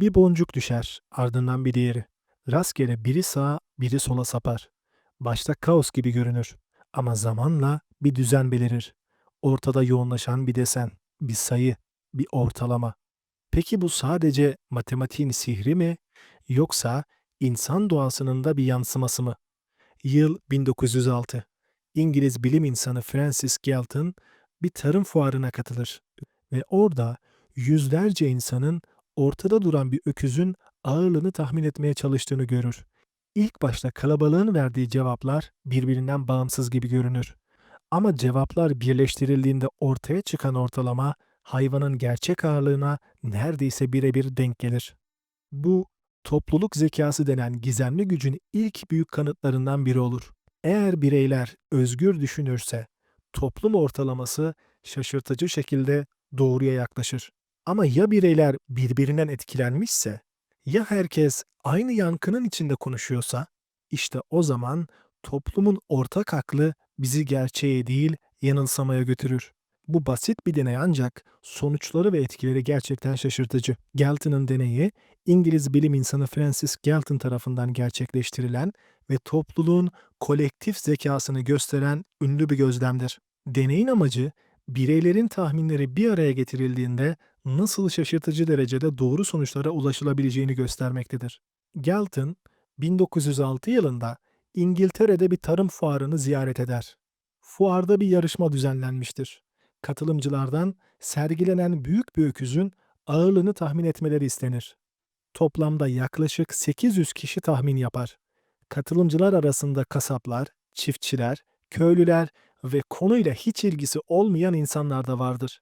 Bir boncuk düşer, ardından bir diğeri. Rastgele biri sağa, biri sola sapar. Başta kaos gibi görünür ama zamanla bir düzen belirir. Ortada yoğunlaşan bir desen, bir sayı, bir ortalama. Peki bu sadece matematiğin sihri mi yoksa insan doğasının da bir yansıması mı? Yıl 1906. İngiliz bilim insanı Francis Galton bir tarım fuarına katılır ve orada yüzlerce insanın ortada duran bir öküzün ağırlığını tahmin etmeye çalıştığını görür. İlk başta kalabalığın verdiği cevaplar birbirinden bağımsız gibi görünür. Ama cevaplar birleştirildiğinde ortaya çıkan ortalama hayvanın gerçek ağırlığına neredeyse birebir denk gelir. Bu topluluk zekası denen gizemli gücün ilk büyük kanıtlarından biri olur. Eğer bireyler özgür düşünürse toplum ortalaması şaşırtıcı şekilde doğruya yaklaşır. Ama ya bireyler birbirinden etkilenmişse, ya herkes aynı yankının içinde konuşuyorsa, işte o zaman toplumun ortak aklı bizi gerçeğe değil yanılsamaya götürür. Bu basit bir deney ancak sonuçları ve etkileri gerçekten şaşırtıcı. Galton'ın deneyi İngiliz bilim insanı Francis Galton tarafından gerçekleştirilen ve topluluğun kolektif zekasını gösteren ünlü bir gözlemdir. Deneyin amacı bireylerin tahminleri bir araya getirildiğinde nasıl şaşırtıcı derecede doğru sonuçlara ulaşılabileceğini göstermektedir. Galton 1906 yılında İngiltere'de bir tarım fuarını ziyaret eder. Fuarda bir yarışma düzenlenmiştir. Katılımcılardan sergilenen büyük bir öküzün ağırlığını tahmin etmeleri istenir. Toplamda yaklaşık 800 kişi tahmin yapar. Katılımcılar arasında kasaplar, çiftçiler, köylüler ve konuyla hiç ilgisi olmayan insanlar da vardır.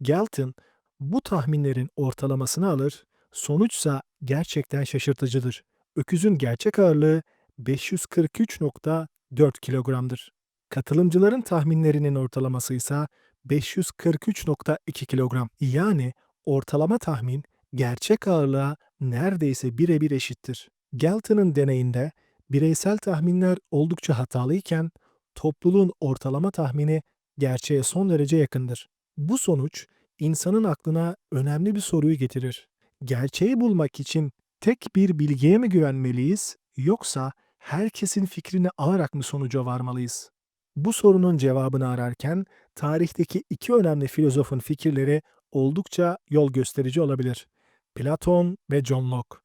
Galton bu tahminlerin ortalamasını alır, sonuçsa gerçekten şaşırtıcıdır. Öküzün gerçek ağırlığı 543.4 kilogramdır. Katılımcıların tahminlerinin ortalaması ise 543.2 kilogram. Yani ortalama tahmin gerçek ağırlığa neredeyse birebir eşittir. Galton'ın deneyinde bireysel tahminler oldukça hatalıyken topluluğun ortalama tahmini gerçeğe son derece yakındır. Bu sonuç insanın aklına önemli bir soruyu getirir. Gerçeği bulmak için tek bir bilgiye mi güvenmeliyiz yoksa herkesin fikrini alarak mı sonuca varmalıyız? Bu sorunun cevabını ararken tarihteki iki önemli filozofun fikirleri oldukça yol gösterici olabilir. Platon ve John Locke.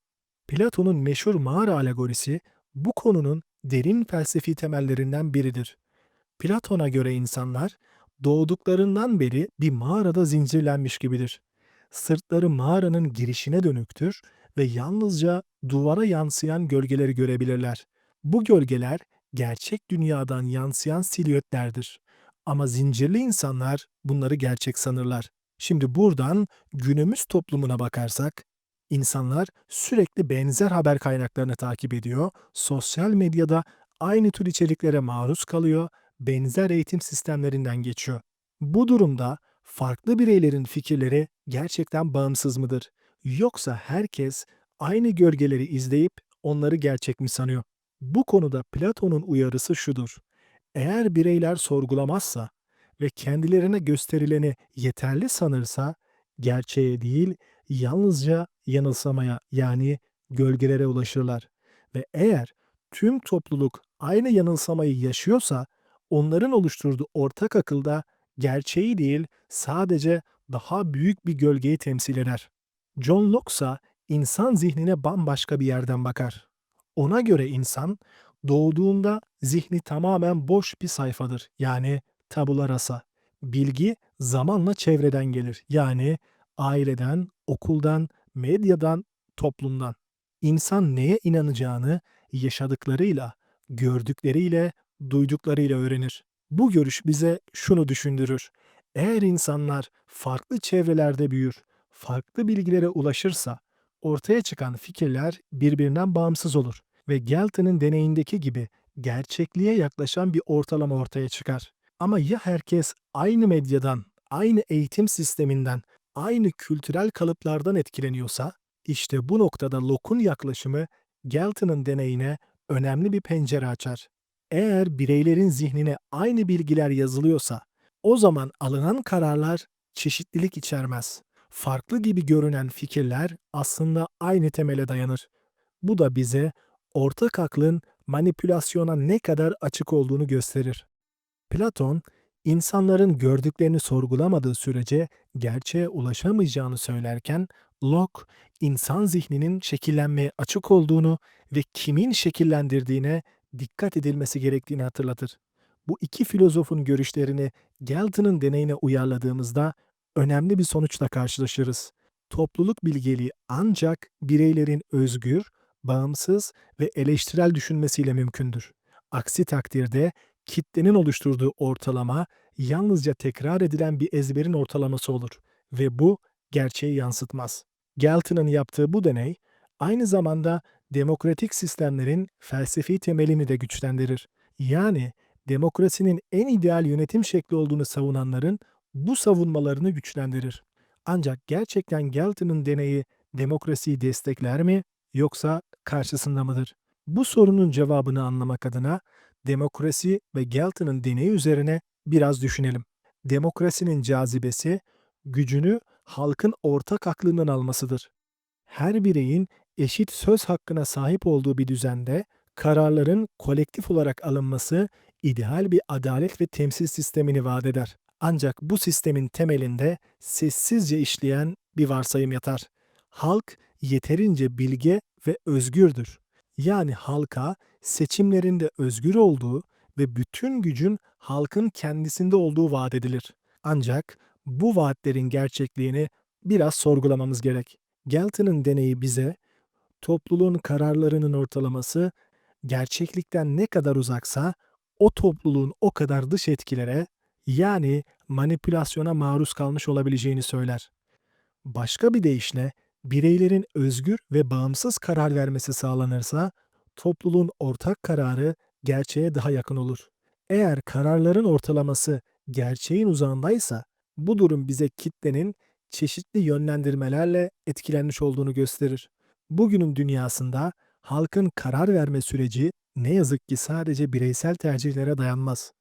Platon'un meşhur mağara alegorisi bu konunun derin felsefi temellerinden biridir. Platon'a göre insanlar doğduklarından beri bir mağarada zincirlenmiş gibidir. Sırtları mağaranın girişine dönüktür ve yalnızca duvara yansıyan gölgeleri görebilirler. Bu gölgeler gerçek dünyadan yansıyan silüetlerdir. Ama zincirli insanlar bunları gerçek sanırlar. Şimdi buradan günümüz toplumuna bakarsak, insanlar sürekli benzer haber kaynaklarını takip ediyor, sosyal medyada aynı tür içeriklere maruz kalıyor, benzer eğitim sistemlerinden geçiyor. Bu durumda farklı bireylerin fikirleri gerçekten bağımsız mıdır? Yoksa herkes aynı gölgeleri izleyip onları gerçek mi sanıyor? Bu konuda Platon'un uyarısı şudur. Eğer bireyler sorgulamazsa ve kendilerine gösterileni yeterli sanırsa gerçeğe değil yalnızca yanılsamaya yani gölgelere ulaşırlar. Ve eğer tüm topluluk aynı yanılsamayı yaşıyorsa onların oluşturduğu ortak akılda gerçeği değil sadece daha büyük bir gölgeyi temsil eder. John Locke ise insan zihnine bambaşka bir yerden bakar. Ona göre insan doğduğunda zihni tamamen boş bir sayfadır. Yani tabula rasa. Bilgi zamanla çevreden gelir. Yani aileden, okuldan, medyadan, toplumdan. İnsan neye inanacağını yaşadıklarıyla, gördükleriyle, duyduklarıyla öğrenir. Bu görüş bize şunu düşündürür. Eğer insanlar farklı çevrelerde büyür, farklı bilgilere ulaşırsa ortaya çıkan fikirler birbirinden bağımsız olur ve Galton'ın deneyindeki gibi gerçekliğe yaklaşan bir ortalama ortaya çıkar. Ama ya herkes aynı medyadan, aynı eğitim sisteminden, aynı kültürel kalıplardan etkileniyorsa, işte bu noktada Locke'un yaklaşımı Galton'ın deneyine önemli bir pencere açar. Eğer bireylerin zihnine aynı bilgiler yazılıyorsa, o zaman alınan kararlar çeşitlilik içermez. Farklı gibi görünen fikirler aslında aynı temele dayanır. Bu da bize ortak aklın manipülasyona ne kadar açık olduğunu gösterir. Platon, insanların gördüklerini sorgulamadığı sürece gerçeğe ulaşamayacağını söylerken, Locke, insan zihninin şekillenmeye açık olduğunu ve kimin şekillendirdiğine dikkat edilmesi gerektiğini hatırlatır. Bu iki filozofun görüşlerini Galton'ın deneyine uyarladığımızda önemli bir sonuçla karşılaşırız. Topluluk bilgeliği ancak bireylerin özgür, bağımsız ve eleştirel düşünmesiyle mümkündür. Aksi takdirde kitlenin oluşturduğu ortalama yalnızca tekrar edilen bir ezberin ortalaması olur ve bu gerçeği yansıtmaz. Galton'ın yaptığı bu deney aynı zamanda demokratik sistemlerin felsefi temelini de güçlendirir. Yani demokrasinin en ideal yönetim şekli olduğunu savunanların bu savunmalarını güçlendirir. Ancak gerçekten Galton'ın deneyi demokrasiyi destekler mi yoksa karşısında mıdır? Bu sorunun cevabını anlamak adına demokrasi ve Galton'ın deneyi üzerine biraz düşünelim. Demokrasinin cazibesi gücünü halkın ortak aklından almasıdır. Her bireyin eşit söz hakkına sahip olduğu bir düzende kararların kolektif olarak alınması ideal bir adalet ve temsil sistemini vaat eder. Ancak bu sistemin temelinde sessizce işleyen bir varsayım yatar. Halk yeterince bilge ve özgürdür. Yani halka seçimlerinde özgür olduğu ve bütün gücün halkın kendisinde olduğu vaat edilir. Ancak bu vaatlerin gerçekliğini biraz sorgulamamız gerek. Galton'ın deneyi bize topluluğun kararlarının ortalaması gerçeklikten ne kadar uzaksa o topluluğun o kadar dış etkilere yani manipülasyona maruz kalmış olabileceğini söyler. Başka bir deyişle bireylerin özgür ve bağımsız karar vermesi sağlanırsa topluluğun ortak kararı gerçeğe daha yakın olur. Eğer kararların ortalaması gerçeğin uzağındaysa bu durum bize kitlenin çeşitli yönlendirmelerle etkilenmiş olduğunu gösterir. Bugünün dünyasında halkın karar verme süreci ne yazık ki sadece bireysel tercihlere dayanmaz.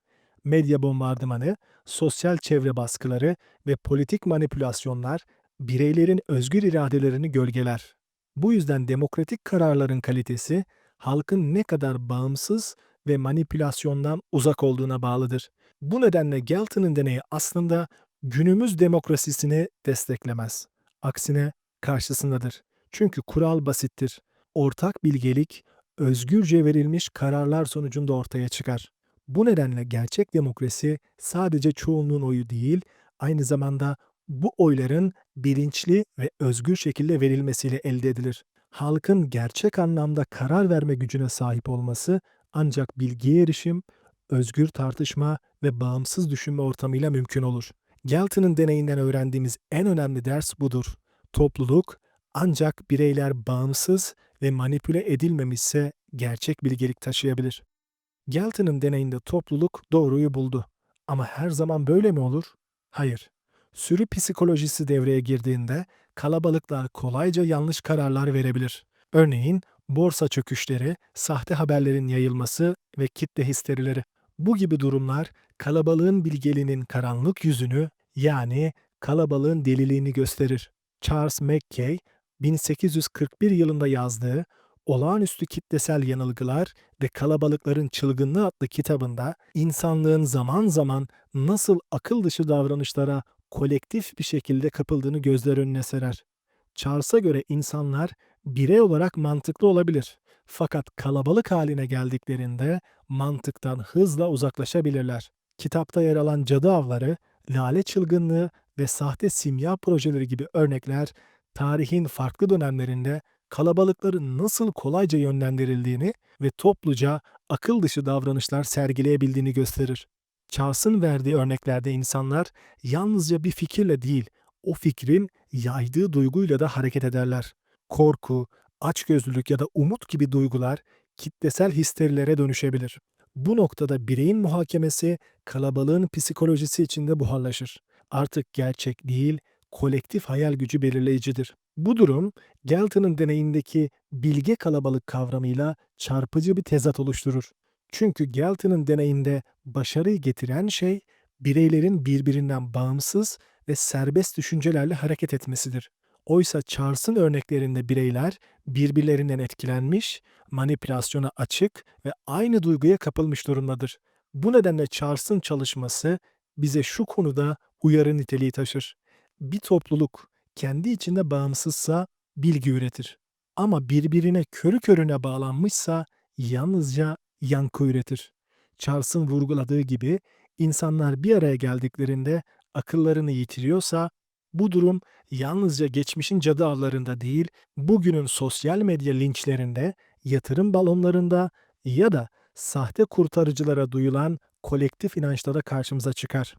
Medya bombardımanı, sosyal çevre baskıları ve politik manipülasyonlar bireylerin özgür iradelerini gölgeler. Bu yüzden demokratik kararların kalitesi halkın ne kadar bağımsız ve manipülasyondan uzak olduğuna bağlıdır. Bu nedenle Galton'ın deneyi aslında günümüz demokrasisini desteklemez. Aksine karşısındadır. Çünkü kural basittir. Ortak bilgelik özgürce verilmiş kararlar sonucunda ortaya çıkar. Bu nedenle gerçek demokrasi sadece çoğunluğun oyu değil, aynı zamanda bu oyların bilinçli ve özgür şekilde verilmesiyle elde edilir. Halkın gerçek anlamda karar verme gücüne sahip olması ancak bilgiye erişim, özgür tartışma ve bağımsız düşünme ortamıyla mümkün olur. Galton'ın deneyinden öğrendiğimiz en önemli ders budur. Topluluk ancak bireyler bağımsız ve manipüle edilmemişse gerçek bilgelik taşıyabilir. Galton'ın deneyinde topluluk doğruyu buldu. Ama her zaman böyle mi olur? Hayır. Sürü psikolojisi devreye girdiğinde kalabalıklar kolayca yanlış kararlar verebilir. Örneğin borsa çöküşleri, sahte haberlerin yayılması ve kitle histerileri. Bu gibi durumlar kalabalığın bilgeliğinin karanlık yüzünü yani kalabalığın deliliğini gösterir. Charles Mackay 1841 yılında yazdığı Olağanüstü Kitlesel Yanılgılar ve Kalabalıkların Çılgınlığı adlı kitabında insanlığın zaman zaman nasıl akıl dışı davranışlara kolektif bir şekilde kapıldığını gözler önüne serer. Charles'a göre insanlar birey olarak mantıklı olabilir. Fakat kalabalık haline geldiklerinde mantıktan hızla uzaklaşabilirler. Kitapta yer alan cadı avları, lale çılgınlığı ve sahte simya projeleri gibi örnekler tarihin farklı dönemlerinde kalabalıkların nasıl kolayca yönlendirildiğini ve topluca akıl dışı davranışlar sergileyebildiğini gösterir. Charles'ın verdiği örneklerde insanlar yalnızca bir fikirle değil, o fikrin yaydığı duyguyla da hareket ederler. Korku, açgözlülük ya da umut gibi duygular kitlesel histerilere dönüşebilir. Bu noktada bireyin muhakemesi kalabalığın psikolojisi içinde buharlaşır. Artık gerçek değil, kolektif hayal gücü belirleyicidir. Bu durum Galton'ın deneyindeki bilge kalabalık kavramıyla çarpıcı bir tezat oluşturur. Çünkü Galton'ın deneyinde başarıyı getiren şey bireylerin birbirinden bağımsız ve serbest düşüncelerle hareket etmesidir. Oysa Charles'ın örneklerinde bireyler birbirlerinden etkilenmiş, manipülasyona açık ve aynı duyguya kapılmış durumdadır. Bu nedenle Charles'ın çalışması bize şu konuda uyarı niteliği taşır. Bir topluluk kendi içinde bağımsızsa bilgi üretir. Ama birbirine körü körüne bağlanmışsa yalnızca yankı üretir. Charles'ın vurguladığı gibi insanlar bir araya geldiklerinde akıllarını yitiriyorsa bu durum yalnızca geçmişin cadı avlarında değil, bugünün sosyal medya linçlerinde, yatırım balonlarında ya da sahte kurtarıcılara duyulan kolektif inançta da karşımıza çıkar.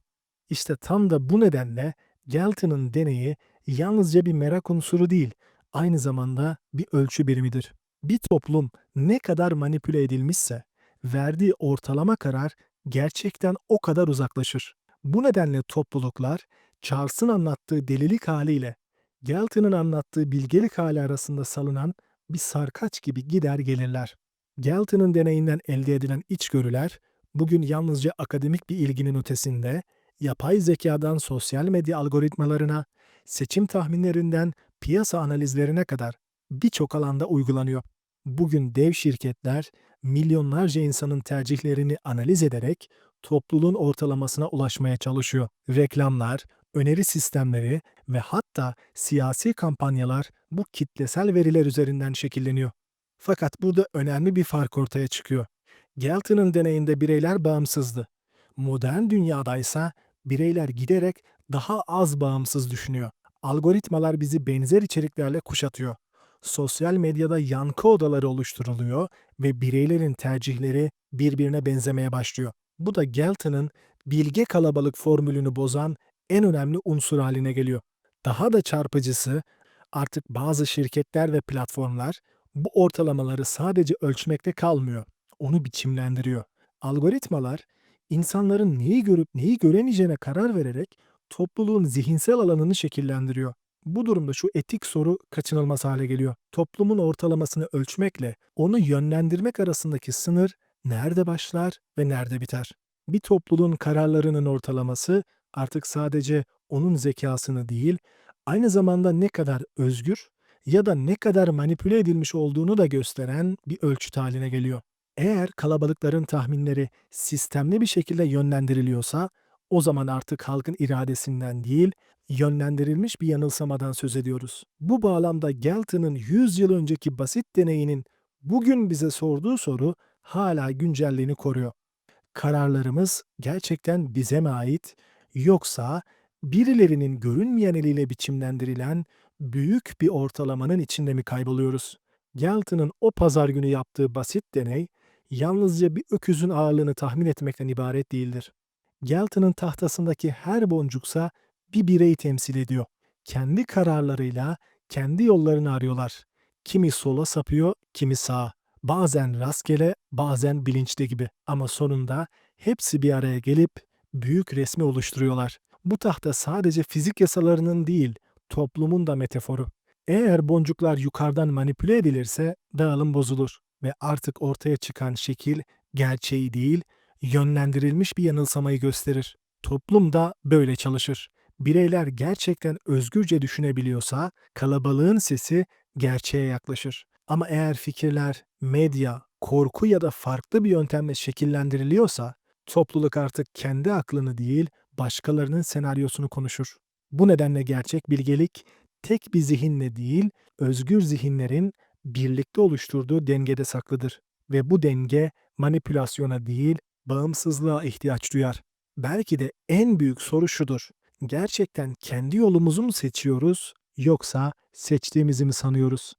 İşte tam da bu nedenle Galton'ın deneyi yalnızca bir merak unsuru değil, aynı zamanda bir ölçü birimidir. Bir toplum ne kadar manipüle edilmişse, verdiği ortalama karar gerçekten o kadar uzaklaşır. Bu nedenle topluluklar Charles'ın anlattığı delilik haliyle Galton'ın anlattığı bilgelik hali arasında salınan bir sarkaç gibi gider gelirler. Galton'ın deneyinden elde edilen içgörüler bugün yalnızca akademik bir ilginin ötesinde yapay zekadan sosyal medya algoritmalarına, seçim tahminlerinden piyasa analizlerine kadar birçok alanda uygulanıyor. Bugün dev şirketler milyonlarca insanın tercihlerini analiz ederek topluluğun ortalamasına ulaşmaya çalışıyor. Reklamlar, öneri sistemleri ve hatta siyasi kampanyalar bu kitlesel veriler üzerinden şekilleniyor. Fakat burada önemli bir fark ortaya çıkıyor. Galton'ın deneyinde bireyler bağımsızdı. Modern dünyadaysa bireyler giderek daha az bağımsız düşünüyor. Algoritmalar bizi benzer içeriklerle kuşatıyor. Sosyal medyada yankı odaları oluşturuluyor ve bireylerin tercihleri birbirine benzemeye başlıyor. Bu da Galton'ın bilge kalabalık formülünü bozan en önemli unsur haline geliyor. Daha da çarpıcısı artık bazı şirketler ve platformlar bu ortalamaları sadece ölçmekte kalmıyor, onu biçimlendiriyor. Algoritmalar insanların neyi görüp neyi göremeyeceğine karar vererek topluluğun zihinsel alanını şekillendiriyor. Bu durumda şu etik soru kaçınılmaz hale geliyor. Toplumun ortalamasını ölçmekle onu yönlendirmek arasındaki sınır nerede başlar ve nerede biter? Bir topluluğun kararlarının ortalaması artık sadece onun zekasını değil, aynı zamanda ne kadar özgür ya da ne kadar manipüle edilmiş olduğunu da gösteren bir ölçüt haline geliyor. Eğer kalabalıkların tahminleri sistemli bir şekilde yönlendiriliyorsa, o zaman artık halkın iradesinden değil, yönlendirilmiş bir yanılsamadan söz ediyoruz. Bu bağlamda Galton'ın 100 yıl önceki basit deneyinin bugün bize sorduğu soru hala güncelliğini koruyor. Kararlarımız gerçekten bize mi ait yoksa birilerinin görünmeyen eliyle biçimlendirilen büyük bir ortalamanın içinde mi kayboluyoruz? Galton'ın o pazar günü yaptığı basit deney yalnızca bir öküzün ağırlığını tahmin etmekten ibaret değildir. Galton'ın tahtasındaki her boncuksa bir bireyi temsil ediyor. Kendi kararlarıyla kendi yollarını arıyorlar. Kimi sola sapıyor, kimi sağa. Bazen rastgele, bazen bilinçli gibi. Ama sonunda hepsi bir araya gelip büyük resmi oluşturuyorlar. Bu tahta sadece fizik yasalarının değil, toplumun da metaforu. Eğer boncuklar yukarıdan manipüle edilirse dağılım bozulur ve artık ortaya çıkan şekil gerçeği değil, yönlendirilmiş bir yanılsamayı gösterir. Toplum da böyle çalışır. Bireyler gerçekten özgürce düşünebiliyorsa kalabalığın sesi gerçeğe yaklaşır. Ama eğer fikirler, medya, korku ya da farklı bir yöntemle şekillendiriliyorsa topluluk artık kendi aklını değil başkalarının senaryosunu konuşur. Bu nedenle gerçek bilgelik tek bir zihinle değil, özgür zihinlerin birlikte oluşturduğu dengede saklıdır ve bu denge manipülasyona değil, bağımsızlığa ihtiyaç duyar. Belki de en büyük soru şudur. Gerçekten kendi yolumuzu mu seçiyoruz yoksa seçtiğimizi mi sanıyoruz?